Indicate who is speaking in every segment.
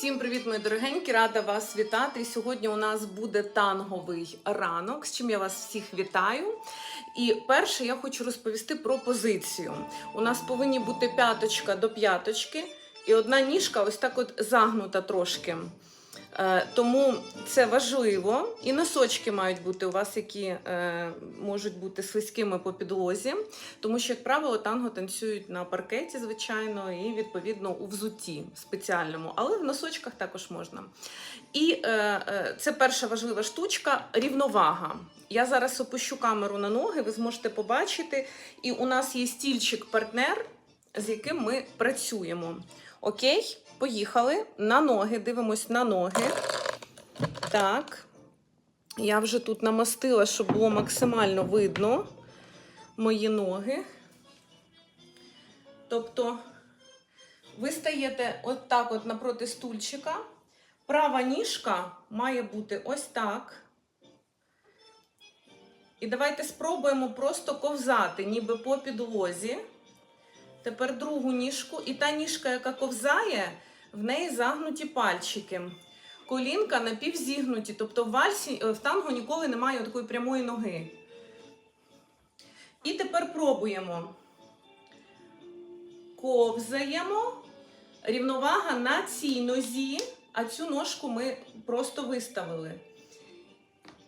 Speaker 1: Всім привіт, мої дорогенькі! Рада вас вітати. Сьогодні у нас буде танговий ранок, з чим я вас всіх вітаю. І перше я хочу розповісти про позицію. У нас повинні бути п'яточка до п'яточки, і одна ніжка ось так от загнута трошки. Е, Тому це важливо. І носочки мають бути у вас, які е, можуть бути слизькими по підлозі, тому що, як правило, танго танцюють на паркеті, звичайно, і відповідно у взутті спеціальному, але в носочках також можна. І е, це перша важлива штучка рівновага. Я зараз опущу камеру на ноги, ви зможете побачити. І у нас є стільчик-партнер, з яким ми працюємо. Окей, поїхали. На ноги, дивимось на ноги. Так. Я вже тут намастила, щоб було максимально видно мої ноги. Тобто, ви стаєте от так от напроти стульчика. Права ніжка має бути ось так. І давайте спробуємо просто ковзати, ніби по підлозі. Тепер другу ніжку. І та ніжка, яка ковзає, в неї загнуті пальчики. Колінка напівзігнуті. Тобто в вальсі, е, в танго ніколи немає такої прямої ноги. І тепер пробуємо. Ковзаємо. Рівновага на цій нозі, а цю ножку ми просто виставили.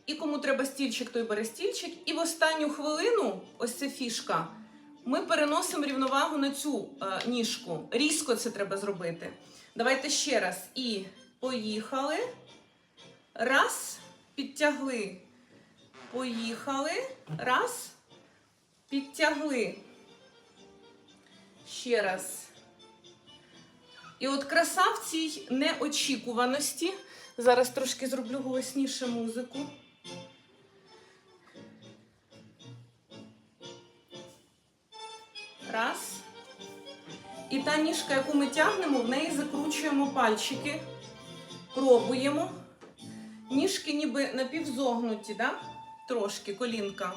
Speaker 1: І кому треба стільчик, той бере стільчик. І в останню хвилину, ось це фішка, ми переносимо рівновагу на цю е, ніжку. Різко це треба зробити. Давайте ще раз. І поїхали. Раз, підтягли. Поїхали. Раз. Підтягли. Ще раз. І от краса в цій неочікуваності. Зараз трошки зроблю голосніше музику. Раз. І та ніжка, яку ми тягнемо, в неї закручуємо пальчики. Пробуємо. Ніжки ніби напівзогнуті, да? трошки колінка.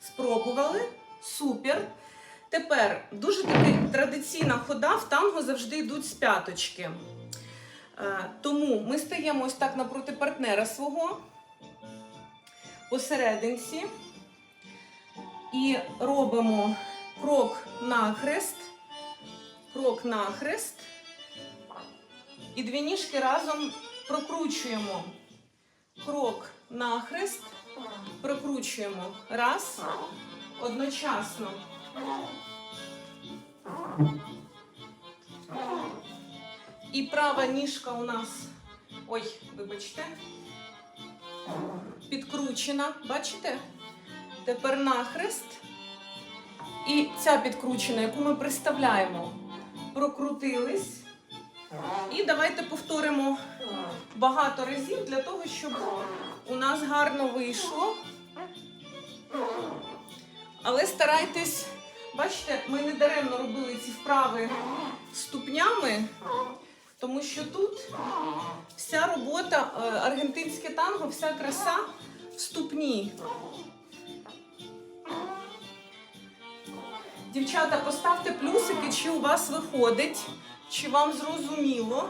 Speaker 1: Спробували. Супер. Тепер дуже таки традиційна хода в танго завжди йдуть з п'яточки. Е, Тому ми стаємо ось так напроти партнера свого посерединці і робимо крок нахрест, крок нахрест. І дві ніжки разом прокручуємо. Крок нахрест, прокручуємо. Раз, одночасно. І права ніжка у нас, ой, вибачте, підкручена, бачите? Тепер нахрест. І ця підкручена, яку ми приставляємо, прокрутились. І давайте повторимо багато разів для того, щоб у нас гарно вийшло. Але старайтесь, бачите, ми не даремно робили ці вправи ступнями, тому що тут вся робота, е, аргентинське танго, вся краса в ступні. Дівчата, поставте плюсики, чи у вас виходить, чи вам зрозуміло.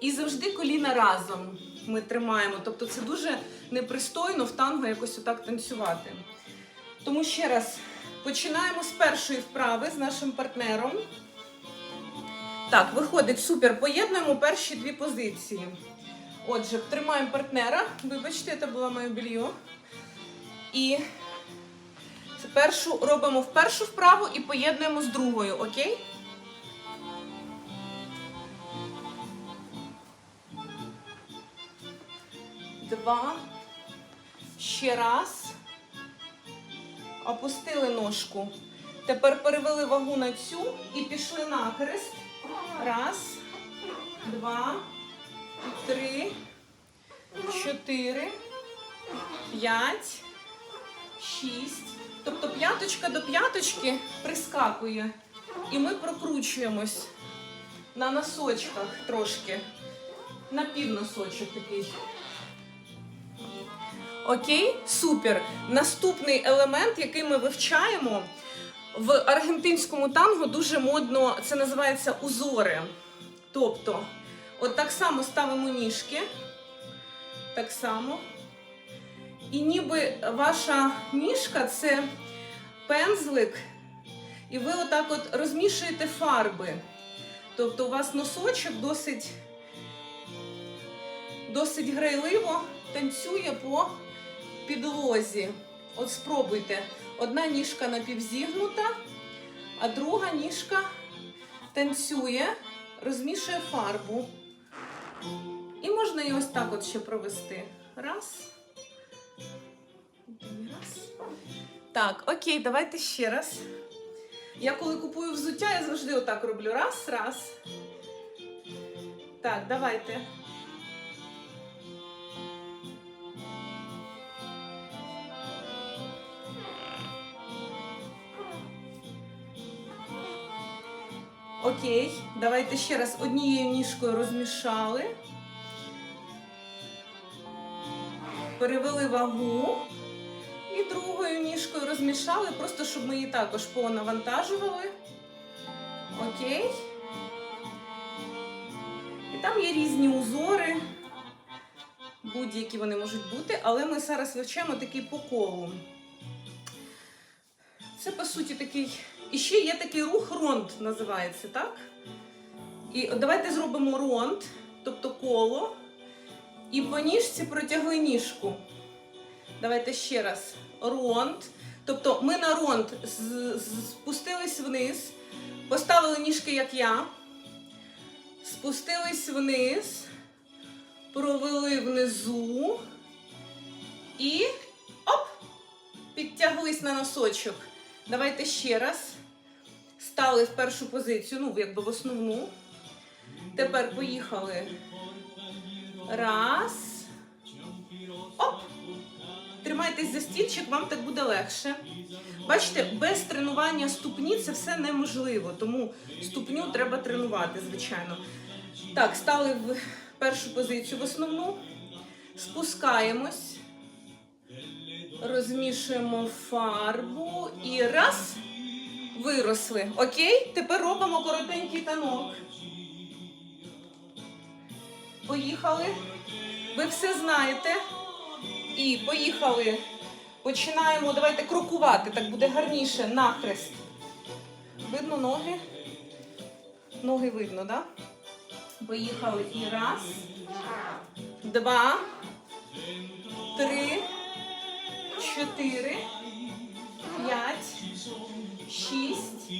Speaker 1: І завжди коліна разом ми тримаємо. Тобто це дуже непристойно в танго якось отак танцювати. Тому ще раз починаємо з першої вправи з нашим партнером. Так, виходить супер. Поєднуємо перші дві позиції. Отже, тримаємо партнера. Вибачте, це було моє белье. І першу робимо в першу вправу і поєднуємо з другою, окей? Два. Ще раз. Опустили ножку. Тепер перевели вагу на цю і пішли нахрест. Раз, два, три, чотири, п'ять, шість. Тобто п'яточка до п'яточки прискакує. І ми прокручуємось на носочках трошки. На півносочок такий. Окей, супер. Наступний елемент, який ми вивчаємо, В аргентинському танго дуже модно це називається узори. Тобто, от так само ставимо ніжки. Так само. І ніби ваша ніжка це пензлик, і ви отак от розмішуєте фарби. Тобто у вас носочок досить, досить грайливо танцює по підлозі. От спробуйте. Одна ніжка напівзігнута, а друга ніжка танцює, розмішує фарбу. І можна її ось так от ще провести. Раз. Раз. Так, окей, давайте ще раз. Я коли купую взуття, я завжди отак роблю. Раз, раз. Так, давайте. Окей, давайте ще раз однією ніжкою розмішали. Перевели вагу. І другою ніжкою розмішали, просто щоб ми її також понавантажували. Окей. І там є різні узори, будь-які вони можуть бути, але ми зараз вивчаємо такий по колу. Це, по суті, такий. І ще є такий рух ронд, називається, так? І давайте зробимо ронд, тобто коло, і по ніжці протягли ніжку. Давайте ще раз. Ронд. Тобто ми на ронд спустились вниз, поставили ніжки, як я, спустились вниз, провели внизу і оп! Підтяглись на носочок. Давайте ще раз. Стали в першу позицію, ну, якби в основну. Тепер поїхали. Раз. Оп! Тримайтесь за стільчик, вам так буде легше. Бачите, без тренування ступні це все неможливо, тому ступню треба тренувати, звичайно. Так, стали в першу позицію в основну. Спускаємось, розмішуємо фарбу і раз. Виросли. Окей? Тепер робимо коротенький танок. Поїхали. Ви все знаєте. І поїхали. Починаємо. Давайте крокувати, так буде гарніше. Нахрест. Видно ноги? Ноги видно, так? Да? Поїхали. І раз, два, три, чотири, п'ять, шість,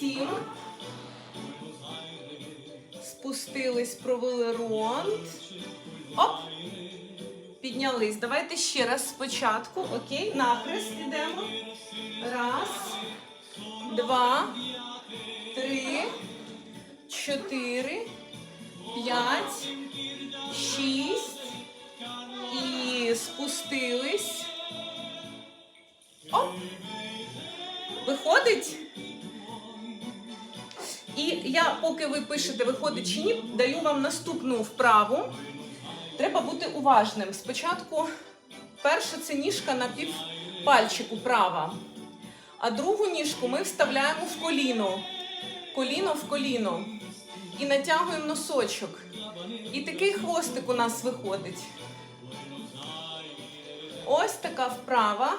Speaker 1: сім. Спустились, провели ронд. Оп! Піднялись. Давайте ще раз спочатку. Окей, нахрест ідемо. Раз, два, три, чотири, п'ять, шість. І спустились. Оп! Виходить? І я, поки ви пишете, виходить чи ні, даю вам наступну вправу. Треба бути уважним. Спочатку перша це ніжка на півпальчику права, а другу ніжку ми вставляємо в коліно. Коліно в коліно. І натягуємо носочок. І такий хвостик у нас виходить. Ось така вправа.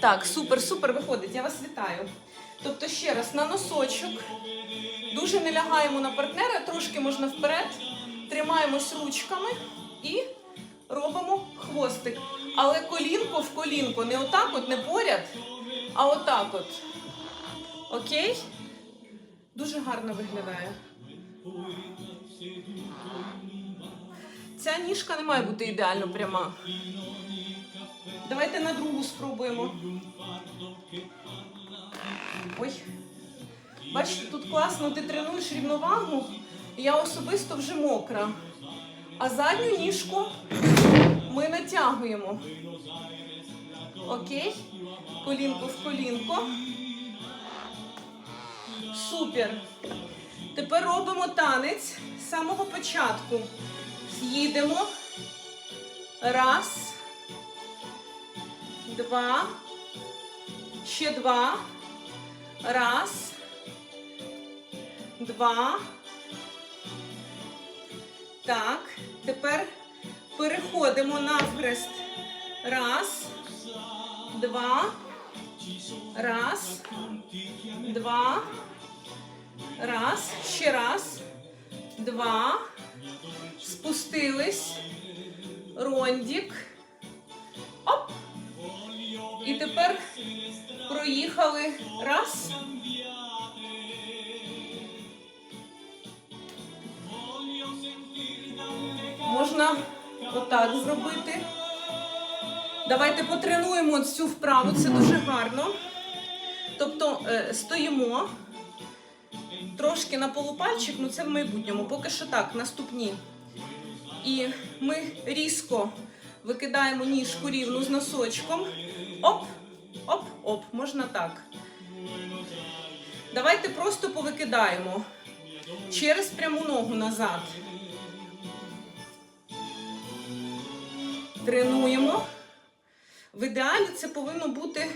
Speaker 1: Так, супер, супер виходить. Я вас вітаю. Тобто, ще раз на носочок. Дуже не лягаємо на партнера, трошки можна вперед. Тримаємось ручками і робимо хвостик. Але колінко в колінко. Не отак от, не поряд, а отак от. Окей? Дуже гарно виглядає. Ця ніжка не має бути ідеально пряма. Давайте на другу спробуємо. Ой. Бачите, тут класно, ти тренуєш рівновагу. Я особисто вже мокра. А задню ніжку ми натягуємо. Окей? Колінко в колінко. Супер. Тепер робимо танець з самого початку. З'їдемо. Раз. Два. Ще два. Раз. Два. Так. Тепер переходимо навхрест. Раз. Два. Раз. Два. Раз. Ще раз. Два. Спустились. Рондік. Оп. І тепер проїхали. Раз. Отак зробити. Давайте потренуємо цю вправу, це дуже гарно. Тобто е, стоїмо трошки на полупальчик, ну це в майбутньому. Поки що так, наступні. І ми різко викидаємо ніжку рівну з носочком. Оп, оп, оп, можна так. Давайте просто повикидаємо через пряму ногу назад. Тренуємо. В ідеалі це повинно бути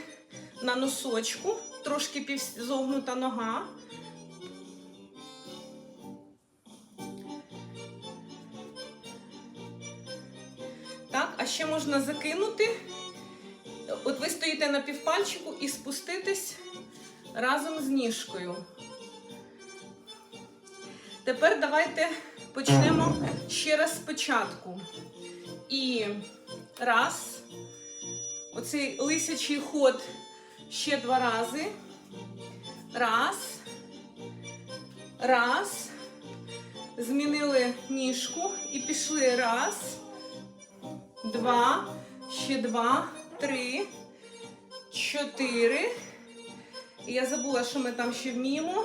Speaker 1: на носочку, трошки півзогнута нога. Так, а ще можна закинути. От ви стоїте на півпальчику і спуститись разом з ніжкою. Тепер давайте почнемо ще раз спочатку. І раз. Оцей лисячий ход ще два рази. Раз. Раз. Змінили ніжку і пішли. Раз. Два. Ще два. Три. Чотири. І я забула, що ми там ще вміємо.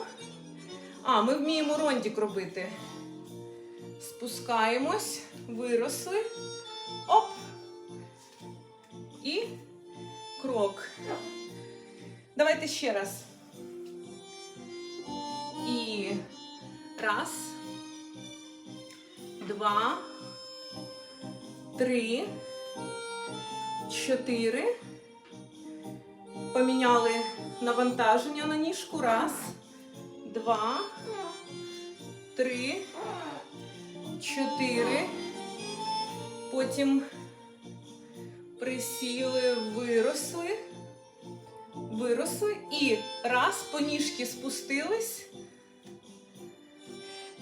Speaker 1: А, ми вміємо рондік робити. Спускаємось, виросли. І крок. Давайте ще раз. І раз, два, три, чотири. Поміняли навантаження на ніжку. Раз, два, три, чотири. Потім присіли, виросли, виросли і раз по ніжки спустились.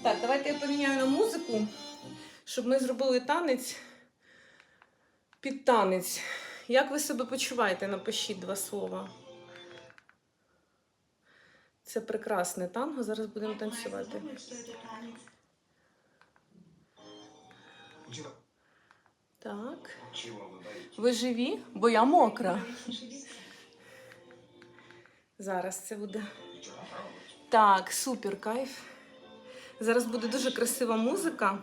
Speaker 1: Так, давайте я поміняю на музику, щоб ми зробили танець під танець. Як ви себе почуваєте? Напишіть два слова. Це прекрасне танго. Зараз будемо танцювати. Так. Ви живі? Бо я мокра. Зараз це буде. Так, супер кайф. Зараз буде дуже красива музика.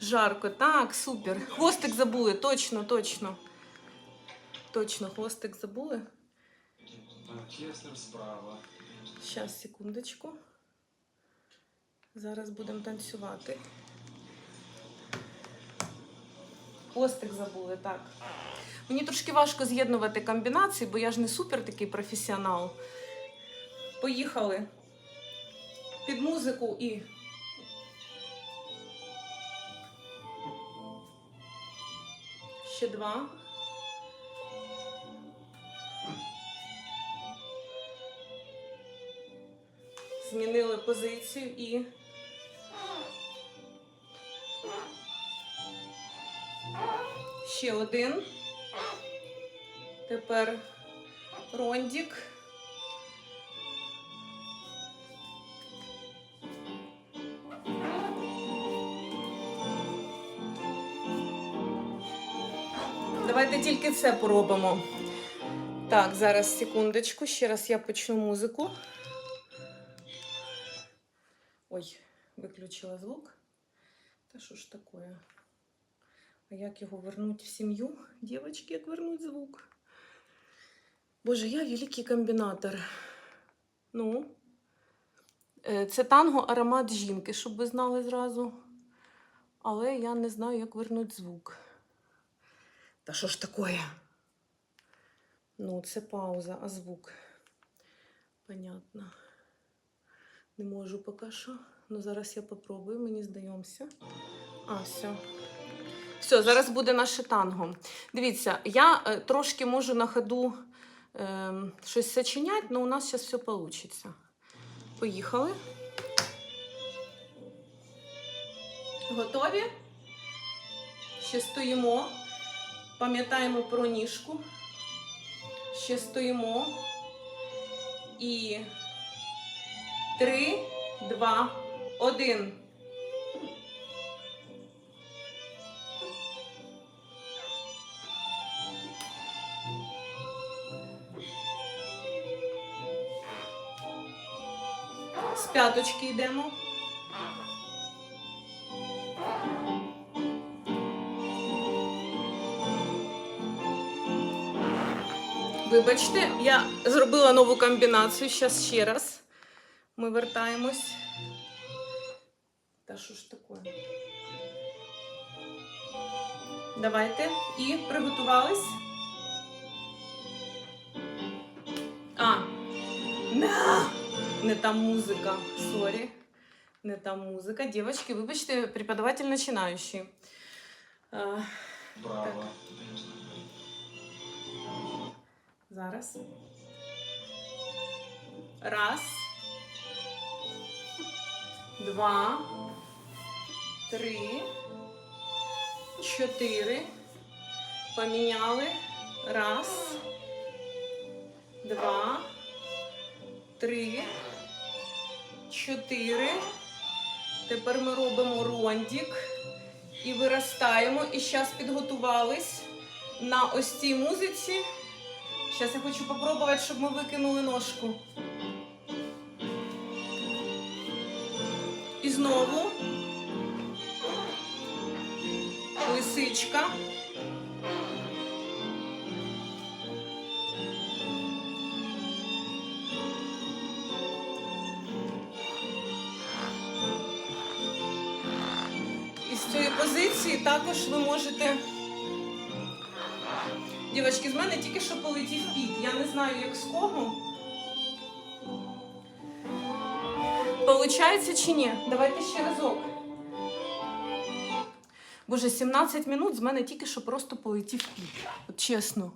Speaker 1: Жарко. Так, супер. Хвостик забули, точно, точно. Точно, хвостик забули. Щас, секундочку. Зараз будемо танцювати. Хвостик забули, так. Мені трошки важко з'єднувати комбінації, бо я ж не супер такий професіонал. Поїхали під музику і. Ще два. Змінили позицію і. Ще один. Тепер рондік. Давайте тільки це поробимо. Так, зараз секундочку. Ще раз я почну музику. Ой, виключила звук. Та що ж таке? А як його вернуть в сім'ю? Дівчатки, як вернуть звук? Боже, я великий комбінатор. Ну, е, це танго аромат жінки, щоб ви знали зразу. Але я не знаю, як вернуть звук. Та що ж таке? Ну, це пауза, а звук. Понятно. Не можу поки що. Ну зараз я попробую, мені здаємося. А, все. Все, зараз буде наше танго. Дивіться, я е, трошки можу на ходу е, щось сочиняти, але у нас зараз все вийде. Поїхали. Готові? Ще стоїмо. Пам'ятаємо про ніжку. Ще стоїмо. І три, два, один. П'яточки йдемо. Вибачте, я зробила нову комбінацію. Зараз ще раз. Ми вертаємось. Та що ж таке? Давайте. І приготувались. А. На! Не там музика. Сорі. Не там музика. Девочки, вибачте, преподаватель начинающий. А,
Speaker 2: Право.
Speaker 1: Зараз. Раз. Два. Три. Чотири. Поміняли. Раз. Два. Три. Чотири. Тепер ми робимо рондік і виростаємо. І зараз підготувались на ось цій музиці. Зараз я хочу попробувати, щоб ми викинули ножку. І знову лисичка. Також ви можете. Дівчатки, з мене тільки що полетів піт. Я не знаю, як з кого. Получається чи ні? Давайте ще разок. Боже, 17 минут з мене тільки що просто полетів піт. От чесно.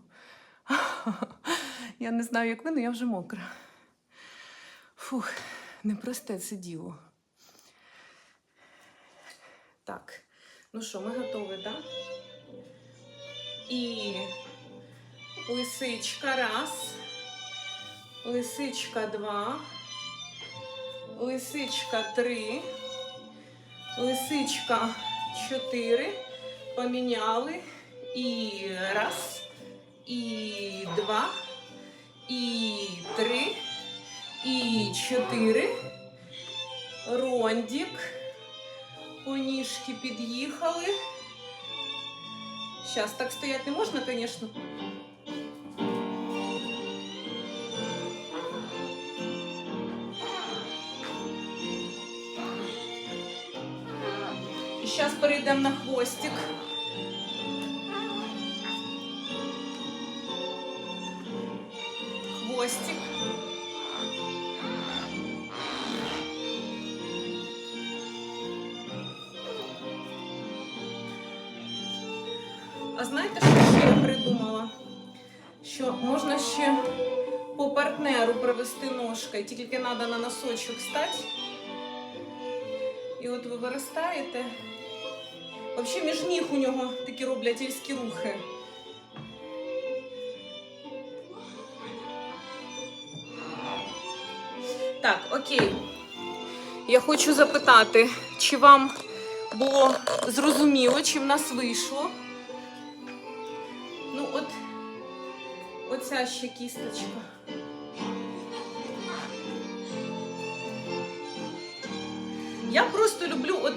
Speaker 1: Я не знаю, як ви, але я вже мокра. Фух, непросте це діло. Так, ну що, ми готові, так? І лисичка раз, лисичка два, лисичка три, лисичка чотири. Поміняли. І раз, і два, і три, і чотири. Рондік. По ніжки під'їхали. Сейчас так стоять не можна, конечно. І зараз перейдемо на хвостик. Хвостик. Ще по партнеру провести ножкою, тільки треба на носочок стати. І от ви виростаєте. Взагалі між ніг у нього такі роблять рухи. Так, окей. Я хочу запитати, чи вам було зрозуміло, чи в нас вийшло? Оця ще кісточка. Я просто люблю от.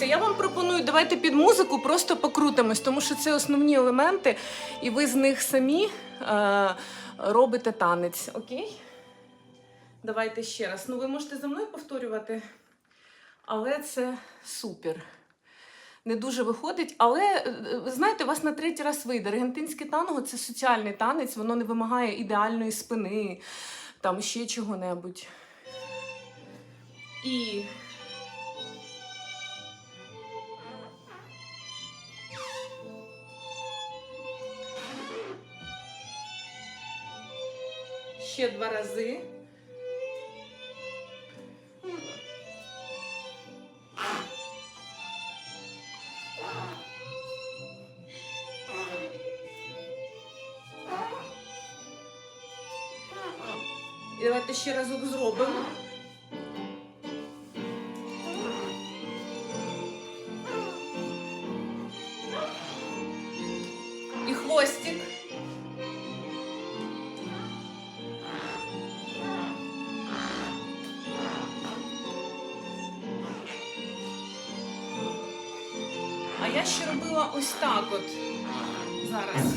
Speaker 1: Дивіться, я вам пропоную, давайте під музику просто покрутимось, тому що це основні елементи, і ви з них самі е, робите танець. Окей? Давайте ще раз. Ну, ви можете за мною повторювати, але це супер. Не дуже виходить, але е, знаєте, у вас на третій раз вийде. Аргентинське танго це соціальний танець, воно не вимагає ідеальної спини, там ще чого-небудь. І ще два рази. І давайте ще разок зробимо. Я ще робила ось так от зараз.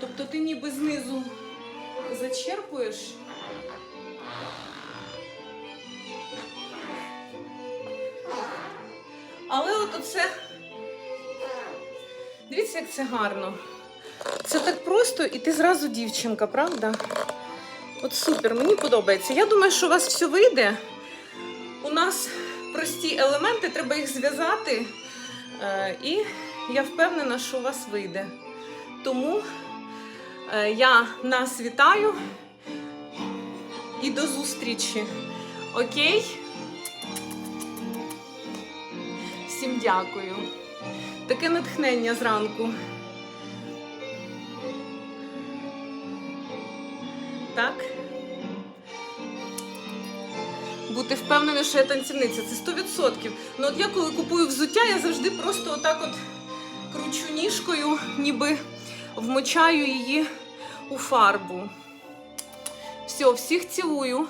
Speaker 1: Тобто ти ніби знизу зачерпуєш. Але от оце. Дивіться, як це гарно. Це так просто, і ти зразу дівчинка, правда? От супер, мені подобається. Я думаю, що у вас все вийде. У нас прості елементи, треба їх зв'язати. Е, і я впевнена, що у вас вийде. Тому е, я нас вітаю і до зустрічі. Окей? Всім дякую. Таке натхнення зранку. Так? Бути впевнена, що я танцівниця, це 100%. Ну от я коли купую взуття, я завжди просто отак от кручу ніжкою, ніби вмочаю її у фарбу. Все, всіх цілую.